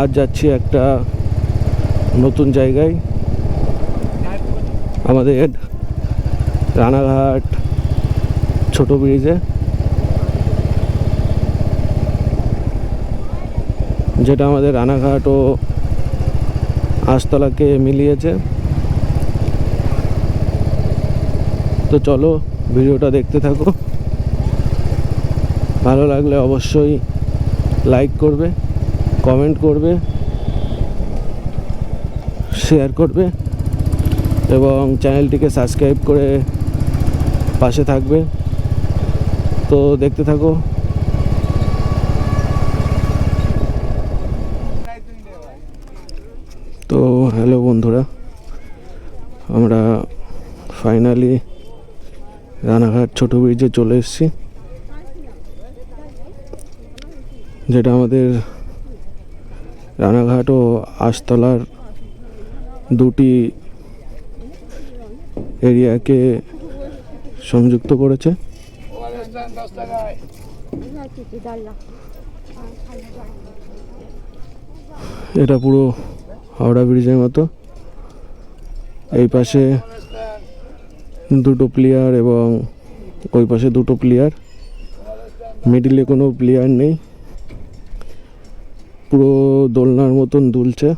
আজ যাচ্ছি একটা নতুন জায়গায়। আমাদের রানাঘাট ছোট ব্রিজে যেটা আমাদের রানাঘাট ও আস্তলাকে মিলিয়েছে। তো চলো ভিডিওটা দেখতে থাকো। ভালো লাগলে অবশ্যই লাইক করবে। কমেন্ট করবে শেয়ার করবে এবং চ্যানেলটিকে সাবস্ক্রাইব করে পাশে থাকবে। তো দেখতে থাকো। তো হ্যালো বন্ধুরা, আমরা ফাইনালি রানাঘাট ছোট ব্রিজে চলে এসেছি, যেটা আমাদের রানাঘাট ও আশতলার দুটি এরিয়াকে সংযুক্ত করেছে। এটা পুরো হাওড়া ব্রিজের মতো। এই পাশে দুটো প্লেয়ার এবং ওই পাশে দুটো প্লেয়ার। মিডিলে কোনো প্লেয়ার নেই। পুরো দোলনার মতন দুলছে।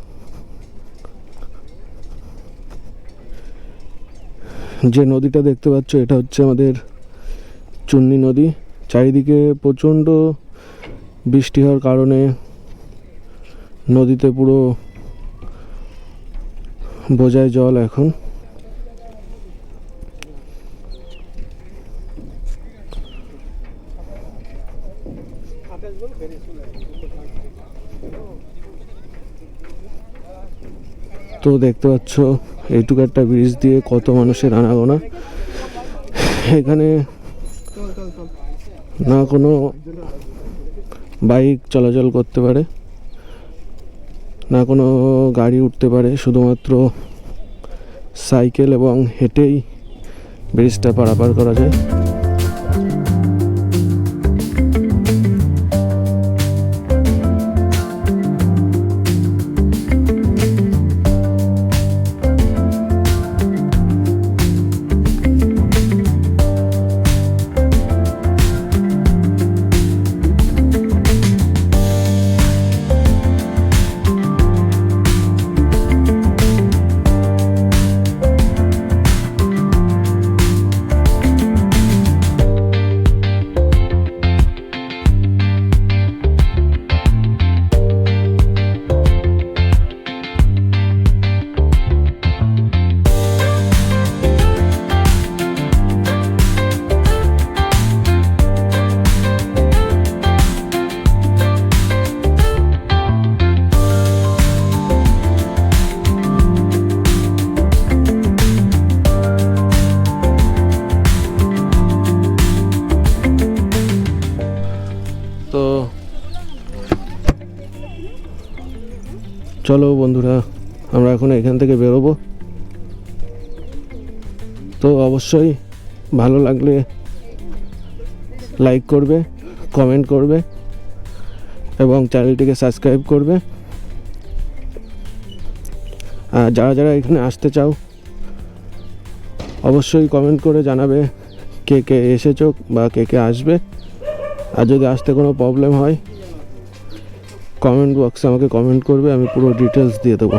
যে নদীটা দেখতে পাচ্ছ, এটা হচ্ছে আমাদের চুন্নি নদী। চারিদিকে প্রচণ্ড বৃষ্টি হওয়ার কারণে নদীতে পুরো বোঝায় জল এখন। তো দেখতে পাচ্ছ, এইটুকু একটা ব্রিজ দিয়ে কত মানুষের আনাগোনা এখানে না কোনো বাইক চলাচল করতে পারে, না কোনো গাড়ি উঠতে পারে, শুধুমাত্র সাইকেল এবং হেঁটেই ব্রিজটা পারাপার করা যায়। চলো বন্ধুরা, আমরা এখন এখান থেকে বেরোবো। তো অবশ্যই ভালো লাগলে লাইক করবে কমেন্ট করবে এবং চ্যানেলটিকে সাবস্ক্রাইব করবে। আর যারা যারা এখানে আসতে চাও, অবশ্যই কমেন্ট করে জানাবে কে কে এসেছ বা কে কে আসবে। আর যদি আসতে কোনো প্রবলেম হয় কমেন্ট বক্সে আমাকে কমেন্ট করবে আমি পুরো ডিটেলস দিয়ে দেবো।